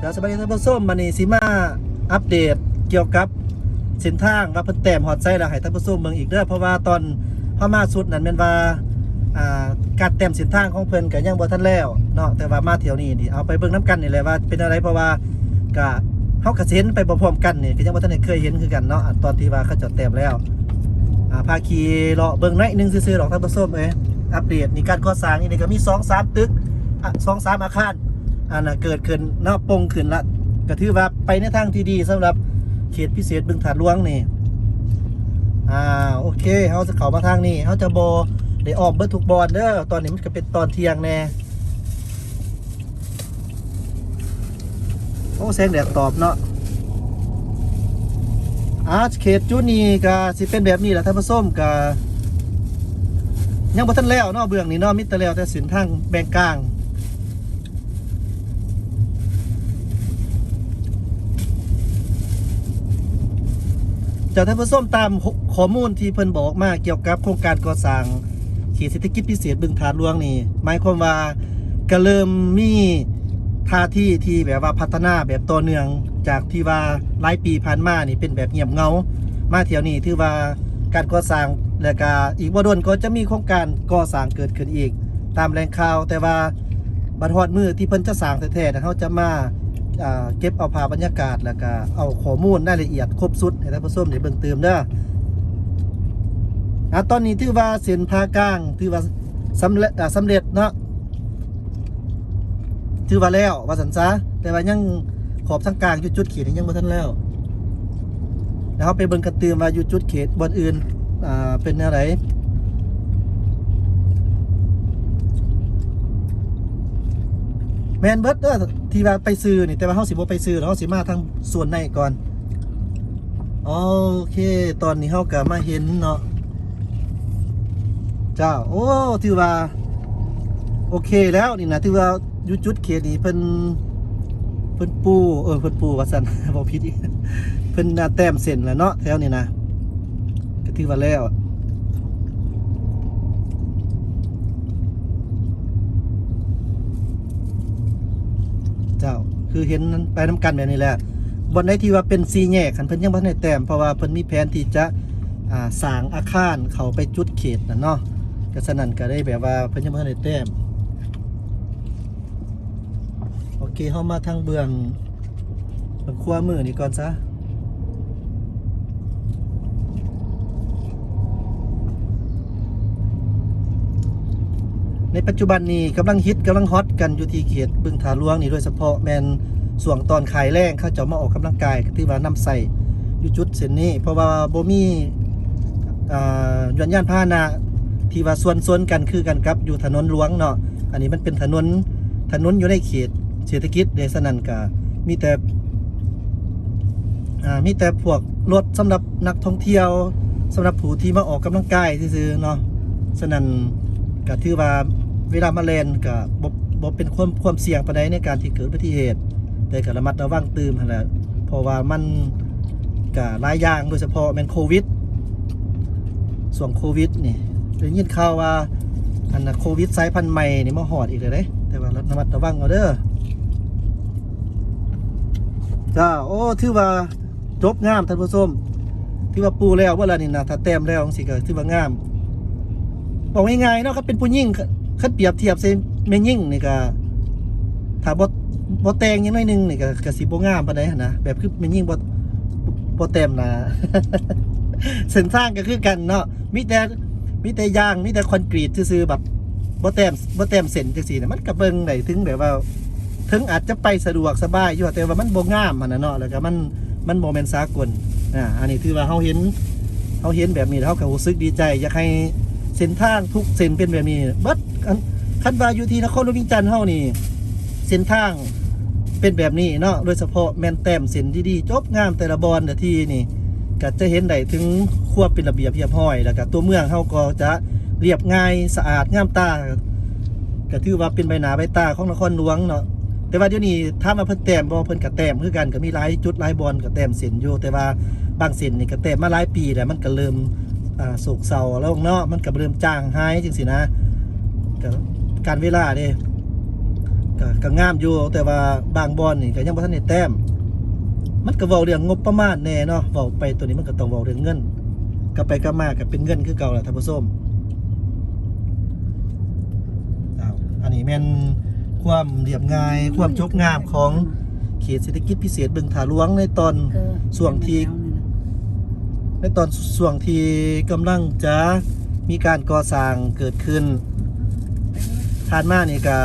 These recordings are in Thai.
เดี๋ยวสบายท่านผู้ชมมานี่สิมาอัปเดตเกี่ยวกับเส้นทางว่าเพิ่นแต้มฮอดไซแล้วให้ท่านผู้ชมเบิ่งอีกเด้อเพราะว่าตอนเฮามาสุดนั้นแม่นว่าอ่าการแต้มเส้นทางของเพิ่นก็ยังบ่ทันแล้วเนาะแต่ว่ามาเที่ยวนี้นี่เอาไปเบิ่งนํกันนี่แหละว่าเป็นอะไรเพราะว่าก็เฮาก็สิเห็นไปพร้อมๆกันนี่ก็ยังบ่ทันได้เคยเห็นคือกันเนาะตอนที่ว่าเขาเจดแต้มแล้วอ่าพาขี่เลาะเบิ่งหน่อยนึงซื่อๆหรอกท่านผู้ชมเอ้ยอัปเดตนี่การก่อสร้างนี่ก็มี2 3ตึกอะ2 3อาคาร อันน่ะเกิดขึ้นนาะปงขึ้นละก็ถือว่าไปในทางที่ดีสำหรับเขตพิเศษบึงถาดหลวงนี่อ่าโอเคเขาจะเข้ามาทางนี้เขาจะโบได้ออกเบิดทุกบอลเด้อตอนนี้มันก็เป็นตอนเที่ยงแน่โอ้แสงแดดตอบเนาะอ่าเขตจุนี้ก็สิเป็นแบบนี้แหละท่านผู้ชมก็ยังบ่ทันแล้วเนาะเบื้องนี้เนาะมิตรแล้วแต่สินทางแบ่งกลาง จากท่านผู้ชมตามข้อมูลที่เพิ่นบอกมาเกี่ยวกับโครงการก่อสร้างเขตเศรษฐกิจพิเศษบึงทานหลวงนี่หมายความว่าก็เริ่มมีท่าที่ที่แบบว่าพัฒนาแบบต่อเนื่องจากที่ว่าหลายปีผ่านมานี่เป็นแบบเงียบเงา มาเที่ยวนี้ถือว่าการก่อสร้างแล้วก็อีกบ่โดนก็จะมีโครงการก่อสร้างเกิดขึ้นอีก ตามแหล่งข่าวแต่ว่าบัดฮอดมือที่เพิ่นจะสร้างแท้ๆนะเขาจะมา เก็บเอาภาพบรรยากาศแล้วก็เอาข้อมูลรายละเอียดครบสุดให้ท่านผู้ชมได้เบิ่งเติมเด้ออะตอนนี้ถือว่าเส้นผ่ากลางถือว่าสำเร็จสำเร็จเนาะถือว่าแล้วว่าสันซะแต่ว่ายังขอบทางกลางอยู่จุดเขตนี่ยังบ่ทันแล้วแล้วเราไปเบิ่งกันเติมว่าอยู่จุดเขตบนอื่นอ่าเป็นอะไร แมนเบิร์ดเด้อที่ว่าไปซื้อนี่แต่ว่าเฮาสิบ่ไปซื้อเฮาสิมาทางส่วนในก่อนโอเค ตอนนี้เฮาก็มาเห็นเนาะเจ้าโอ้ถือว่า โอเคแล้วนี่นะถือว่าอยู่จุดเขตนี่เพิ่นเพิ่นปูเออเพิ่นปูว่าซั่นบ่ผิดอีกเพิ่นน่าแต้มเส้นแล้วเนาะแถวนี้นะก็ถือว่าแล้ว เจ้า คือเห็นไปน้ำกันแบบนี้แหละวันไหนที่ว่าเป็นซีแยกขันเพิ่นยังบ่ทันได้แต้มเพราะว่าเพิ่นมีแผนที่จะอ่าสร้างอาคารเขาไปจุดเขตนั่นเนาะก็ฉะนั้นก็ได้แบบว่าเพิ่นยังบ่ทันได้แต้มโอเคเฮามาทางเบื้องเบื้องขวามือนี่ก่อนซะ ในปัจจุบันนี้กำลังฮิตกำลังฮอตกันอยู่ที่เขตบึงถาหลวงนี่โดยเฉพาะแมนส่วงตอนขายแรงเขาจะมาออกกำลังกายก็ที่ว่านำใส่อยู่จุดเส้นนี้ เพราะว่าโบมีอ่ายานยานพาหนะที่ว่าส่วนส่วนกันคือกันกับอยู่ถนนหลวงเนาะอันนี้มันเป็นถนนถนนอยู่ในเขตเศรษฐกิจเดสนันกามีแต่อ่ามีแต่พวกรถสำหรับนักท่องเที่ยวสำหรับผู้ที่มาออกกำลังกายซื่อๆเนาะฉะนั้นก็ถือว่า เวลามาเลนก็บ่บ่เป็นความความเสี่ยงปานใดในการที่เกิดอุบัติเหตุ แต่ก็ระมัดระวังตื่มหั่นแหละเพราะว่ามันก็หลายอย่างโดยเฉพาะแม่นโควิดส่วงโควิดนี่ได้ยินข่าวว่าอันน่ะโควิดสายพันธุ์ใหม่นี่มาฮอดอีกเลยเด้แต่ว่าระมัดระวังเอาเด้อจ้าโอ้ถือว่าจบงามท่านผู้ชมที่ว่าปูแล้วว่าละนี่นะถ้าแต้มแล้วจังซี่ก็ถือว่างามบอกง่ายๆเนาะเขาเป็นผู้หญิง คันเปรียบเทียบเซแม่ยิ่งนี่ก็ถ้าบ่บ่แต่งยังน้อยหนึงนี่ก็ก็สิบ่งามปานใดหันนะแบบคือแม่ยิ่งบ่บ่เต็มนะเส้นทางก็คือกันเนาะมีแต่มีแต่ยางมีแต่คอนกรีตซื่อๆแบบบ่เต็มบ่เต็มเส้นจังซี่นะมันก็เบิ่งได้ถึงแบบว่าถึงอาจจะไปสะดวกสบายอยู่แต่ว่ามันบ่งามมันนะเนาะแล้วก็มันมันบ่แม่นสากลอ่าอันนี้ถือว่าเฮาเห็นเฮาเห็นแบบนี้เฮาก็รู้สึกดีใจ อยากให้เส้นทางทุกเส้นเป็นแบบนี้เบัด อันคันว่าอยู่ที่นครหลวงวิงจันทน์เฮานี่เส้นทางเป็นแบบนี้เนาะโดยเฉพาะแมนแต้มเส้นดีๆจบงามแต่ละบอลแต่ที่นี่ก็จะเห็นได้ถึงควบเป็นระเบียบเรียบร้อยแล้วก็ตัวเมืองเฮาก็จะเรียบง่ายสะอาดงามตาก็ถือว่าเป็นใบหน้าใบตาของนครหลวงเนาะแต่ว่าเดี๋ยวนี้ถ้ามาเพิ่นแต้มบ่เพิ่นก็แต้มคือกันก็มีหลายจุดหลายบอลก็แต้มเส้นอยู่แต่ว่าบางเส้นนี่ก็แต้มมาหลายปีแล้วมันก็เริ่มอ่าโศกเศร้าแล้วเนาะมันกับเริ่มจางหายจังสินะ กับการเวลาเด้ก็ก็งามอยู่แต่ว่าบางบอนนี่ก็ยังบ่ทันได้แต้ม มันก็เว้าเรื่องงบประมาณแน่เนาะเว้าไปตัวนี้มันก็ต้องเว้าเรื่องเงินกลับไปกลับมาก็เป็นเงินคือเก่าแหละท่านผู้ชมอ้าวอันนี้แม่นความเรียบง่ายความจบงามของเขตเศรษฐกิจพิเศษบึงถาหลวงในตอนส่วนที่ในตอนส่วงที่กำลังจะมีการก่อสร้างเกิดขึ้น ผ่านมานี่ก็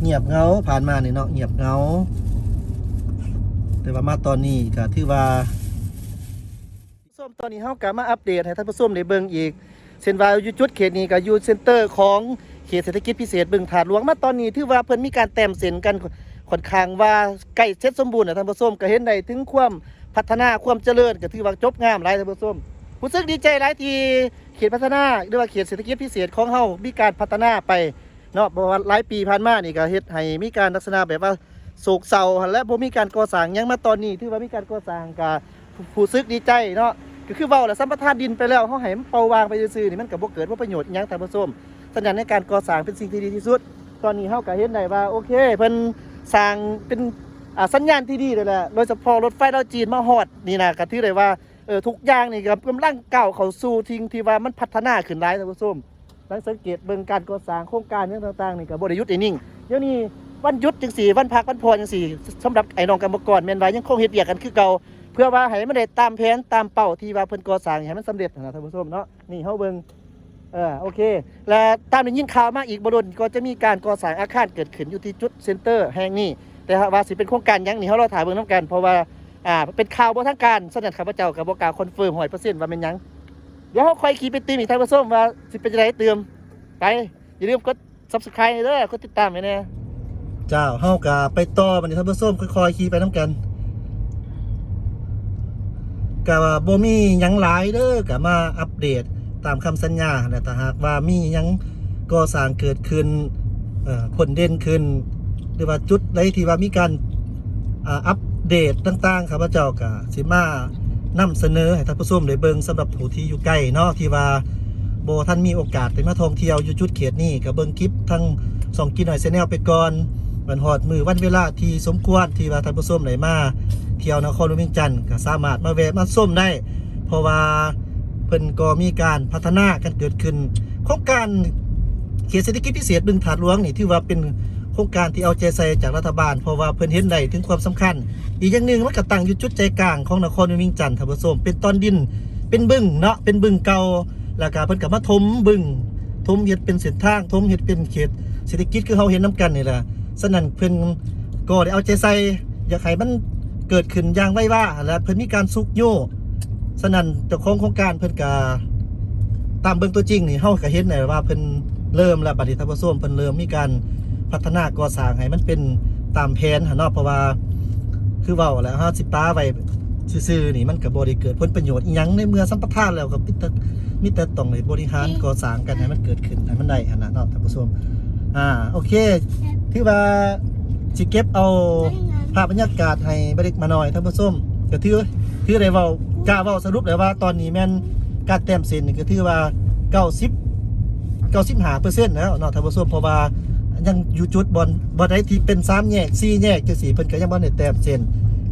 เงียบเงาผ่านมานี่เนาะเงียบเงาแต่ว่ามาตอนนี้ก็ถือว่าส้มตอนนี้เฮากลับมาอัปเดตให้ท่านผู้ชมได้เบิ่งอีกเส้นวายอยู่จุดเขตนี้ก็อยู่เซ็นเตอร์ของเขตเศรษฐกิจพิเศษบึงถาดหลวงมาตอนนี้ถือว่าเพิ่นมีการแต้มเส้นกันค่อนข้างว่าใกล้เสร็จสมบูรณ์นะท่านผู้ชมก็เห็นได้ถึงความพัฒนาความเจริญก็ถือว่าจบงามหลายท่านผู้ชม รู้สึกดีใจหลายทีเขตพัฒนาหรือว่าเขตเศรษฐกิจพิเศษของเฮามีการพัฒนาไปเนาะเพระว่าหลายปีผ่านมานี่ก็เฮ็ดให้มีการลักษณะแบบว่าโศกเศร้าและบ่มีการก่อสร้างหยังมาตอนนี้ถือว่ามีการก่อสร้างก็ผู้ซึกดีใจเนาะก็คือเว้าแล้วสัมปทานดินไปแล้วเขาให้มันเปาวางไปซื่อๆนี่มันก็บ่เกิดว่าประโยชน์หยังท่านผู้มสัญญาณในการก่อสร้างเป็นสิ่งที่ดีที่สุด ตอนนี้เฮาก็เห็นได้ว่าโอเคเพิ่นสร้างเป็นสัญญาณที่ดีเลยแหละโดยเฉพาะรถไฟดาวจีนมาฮอดนี่นะก็ถือได้ว่า ออทุกอย่างนี่ก็กำลังเก้าวเขาสู่ทิ้งที่ว่ามันพัฒนาขึ้นหลายท่านผู้ชมหลังสังเกตเบิ่งการก่อสร้างโครงการอย่างต่างๆนี่ก็บ่ได้หยุดได้นิ่งเดี๋ยวนี้วันหยุดจังซี่วันพักวันพรจังซี่สำหรับไอ้น้องกรรมกรแม่นว่ายังคงเฮ็ดเวียกกันคือเก่าเพื่อว่าให้มันได้ตามแผนตามเป้าที่ว่าเพิ่นก่อสร้างให้มันสำเร็จนะท่านผู้ชมเนาะนี่เฮาเบิ่งเออโอเค และตามได้ยินข่าวมาอีกบ่ดนก็จะมีการก่อสร้างอาคารเกิดขึ้นอยู่ที่จุดเซ็นเตอร์แห่งนี้แต่ว่าสิเป็นโครงการหยังนี่เฮารอถ่ายเบิ่งนํกันเพราะว่า อ่าเป็นข่าวบ่ทางการฉะนั้นข้าพเจ้าก็บ่กล้าคอนเฟิร์ม100%ว่าเป็นหยังเดี๋ยวเฮาค่อยขี่ไปตีมอีกทานผู้ชมว่าสิเป็นจังไดเติมไป อย่าลืมกด Subscribe เด้อกดติดตามไว้แน่เจ้าเฮาก็ไปต่อบัดนี้ทานผู้มค่อยๆขี่ไปนํกันก็ว่าบ่มีหยังหลายเด้อก็มาอัปเดตตามคำสัญญานะแต่หากว่ามีหยังก่อสร้างเกิดขึ้นเอ่อผลเด่นขึ้น หรือว่าจุดใดที่ว่ามีการอ่าอัป เดตต่างๆข้าพเจ้าก็สิมานำเสนอให้ท่านผู้ชมได้เบิ่งสำหรับผู้ที่อยู่ใกล้เนาะที่ว่าโบท่านมีโอกาสได้มาท่องเที่ยวอยู่จุดเขตนี้ก็เบิ่งคลิปทั้งสองกินหน่อยแชนแนลไปก่อนวันฮอดมือวันเวลาที่สมควรที่ว่าท่านผู้ชมได้มาเที่ยวนครลวงเวียงจันทน์ก็สามารถมาแวะมาส้มได้ เพราะว่าเพิ่นก็มีการพัฒนากันเกิดขึ้นโครงการเขตเศรษฐกิจพิเศษบึงถาดหลวงนี่ถือว่าเป็น โครงการที่เอาใจใส่จากรัฐบาล เพราะว่าเพิ่นเห็นได้ถึงความสำคัญ อีกอย่างหนึ่งมันก็ตั้งอยู่จุดใจกลางของนครวงเวียงจันทน์ท่านผู้ชมเป็นตอนดินเป็นบึงเนาะเป็นบึงเก่าแล้วก็เพิ่นก็มาถมบึงถมเฮ็ดเป็นเส้นทางถมเฮ็ดเป็นเขตเศรษฐกิจคือเฮาเห็นนํกันนี่แหละฉะนั้นเพิ่นก็ได้เอาใจใส่อยากให้มันเกิดขึ้นอย่างไวว่าและเพิ่นมีการซุกโยสนั่นเจ้าของโครงการเพิ่นกาตามเบิ่งตัวจริงนี่เฮาก็เห็นได้ว่าเพิ่นเริ่มแล้วบัดนี้ท่านผู้มเพิ่นเริ่มมีการ พัฒนาก่อสร้างให้มันเป็นตามแผนหั่นนาะเพราะว่าคือเว้าแล้วฮาสิป้าไว้ซื่อๆนี่มันก็บ่ได้เกิดผลประโยชน์อีหยังในเมื่อสัมปทานแล้วก็มีแต่มีแต่ต้องได้บริหารก่อสร้างกันให้มันเกิดขึ้นให้มันได้หันน่ะเนาะท่านผู้ชมอ่าโอเคถือว่าสิเก็บเอาภาพบรรยากาศให้บริกมาหน่อยท่านผู้ชมก็ถือถือได้เว้ากล้าเว้าสรุปเลยว่าตอนนี้แม่นการแต้มเส้นนี่ก็ถือว่า 90 95เปอร์เซ็นต์แล้วเนาะท่านผู้ชมเพราะว่า ยังอยู่จุดบอลบอลใดที่เป็น3แยก4แยกจังซี่เพิ่นก็ยังบ่ได้แต้มเส้น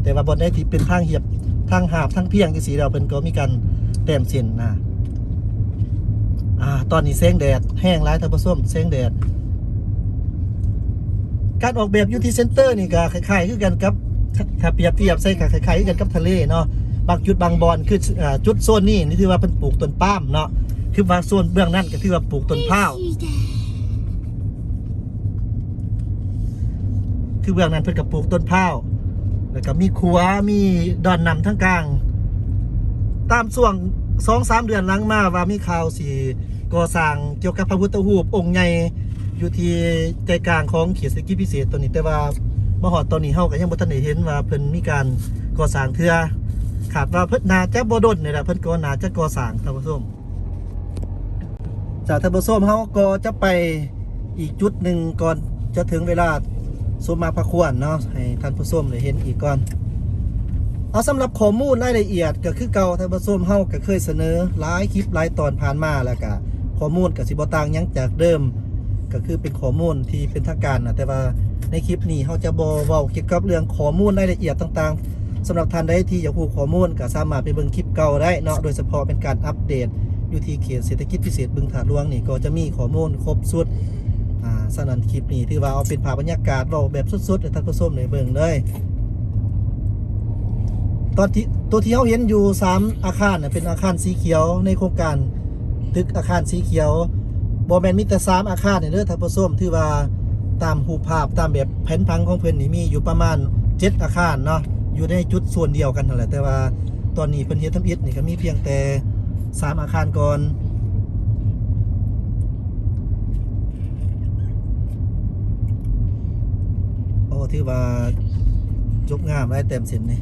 แต่ว่าบอลใดที่เป็นทางเหียบทางหาบทางเพียงจังซี่แล้วเพิ่นก็มีการแต้มเส้นนะอ่าตอนนี้แสงแดดแห้งหลายท่านผู้มแสงแดด การออกแบบยูทีเซนเตอร์นี่ก็คล้ายๆคือกันกับถ้าเปรียบเทียบใส่ก็คล้ายๆคือกันกับทะเลเนาะบางจุดบางบอนคือจุดโซนนี้นี่ถือว่าเป็นปลูกต้นปาล์มเนาะคือว่าโซนเบื้องนั้นก็ถือว่าปลูกต้นพร้าว คือเบื้องนั้นเพิ่นก็ปลูกต้นพร้าวแล้วก็มีขัวมีดอนนำทั้งกลาง ตามช่วงสองสามเดือนหลังมาว่ามีข่าวสีก่อสร้างเกี่ยวกับพระพุทธรูปองค์ใหญ่อยู่ที่ใจกลางของเขตเศรษฐกิจพิเศษตัวนี้แต่ว่ามาหอดตอนนี้เฮาก็ยังบ่ทันได้เห็นว่าเพิ่นมีการก่อสร้างเทื่อขาดว่าเพิ่นน่าจะบ่ดนนี่แหละเพิ่นก็น่าจะก่อสร้างท่านผู้ชมจากท่านผู้ชมเฮาก็จะไปอีกจุดหนึ่งก่อนจะถึงเวลา สมมาพระควรเนาะให้ท่านผู้ชมได้เห็นอีกก่อนเอาสำหรับข้อมูลรายละเอียดก็คือเก่าท่านผู้ชมเฮาก็เคยเสนอหลายคลิปหลายตอนผ่านมาแล้วก็ข้อมูลก็สิบ่ต่างหยังจากเดิม ก็คือเป็นข้อมูลที่เป็นทางการนะแต่ว่าในคลิปนี้เขาจะบอเว้าเกี่ยวกับเรื่องข้อมูลรายละเอียดต่างๆสำหรับท่านใดที่อยากรู้ข้อมูลก็สามารถไปเบิ่งคลิปเก่าได้เนาะโดยเฉพาะเป็นการอัปเดตอยู่ที่เขตเศรษฐกิจพิเศษบึงถาดหลวงนี่ก็จะมีข้อมูลครบสุด อ่าสนันคลิปนี้ถือว่าเอาเป็นภาพบรรยากาศเว้าแบบสุดๆให้ท่านผู้ชมได้เบิ่งเลยตอนที่ตัวที่เขาเห็นอยู่สามอาคารน่ะเป็นอาคารสีเขียวในโครงการตึกอาคารสีเขียวบอแมนมีแต่สามอาคารเนี่ยเด้อท่านผู้ชมที่ว่าตามรูภาพตามแบบแผนพังของเพิ่อนนี่มีอยู่ประมาณเจ็ดอาคารเนาะอยู่ในจุดส่วนเดียวกันนั่นแหละแต่ว่าตอนนี้เพิ่นเฮ็ดทำอิฐนี่ก็มีเพียงแต่สามอาคารก่อน โอ้ที่ว่าจบงามได้เต็มเส้นนี่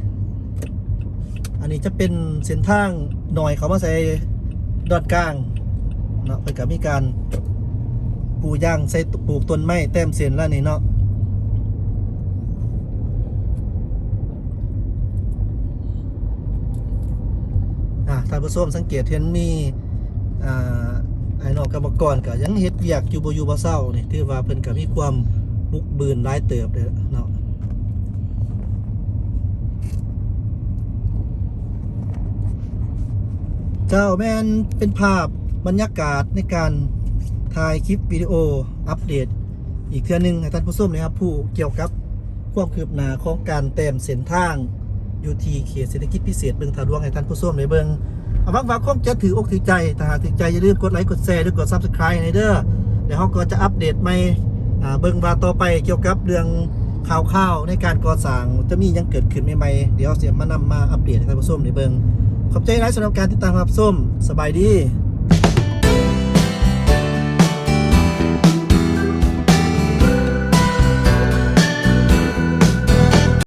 อันนี้จะเป็นเส้นทางหน่อยเขามาใส่ดอดกลางเนาะเพิ่นก็มีการปูย่างใส่ปลูกต้นไม้แต้มเส้นแล้วนี่เนาะอะท่านผู้ชมสังเกตเห็นมีอ่าไอ้นอกกรรมกรก็ยังเฮ็ดเวียกอยู่บ่อยู่บ่เศร้านี่ถือว่าเพิ่นก็มีความ บุกบืนหลายเติบเลยเนาะเจ้าแมนเป็นภาพบรรยากาศในการถ่ายคลิปวิดีโออัปเดต อีกเทื่อหนึงให้ท่านผู้ชมนะครับ ผู้เกี่ยวกับความคืบหน้าของการแต้มเส้นทางอยู่ที่เขตเศรษฐกิจพิเศษเบืองถาดวงให้ท่านผู้ชมในเบิงเอาบักว่าคงจะถืออกถือใจถ้าหากถือใจอย่าลืมกดไลค์กดแชร์หรือกด Subscribe ในเด้อเดี๋ยวเขาก็จะอัปเดตใหม่ เบิงว่าต่อไปเกี่ยวกับเรื่องข่าวข่าวในการก่อสร้างจะมียังเกิดขึ้นใหม่ๆเดี๋ยวเสียมานำมาอัปเดตให้ท่านผู้ชมในเบิงขอบใจหลายสำหรับการติดตามรับส้มสบายดี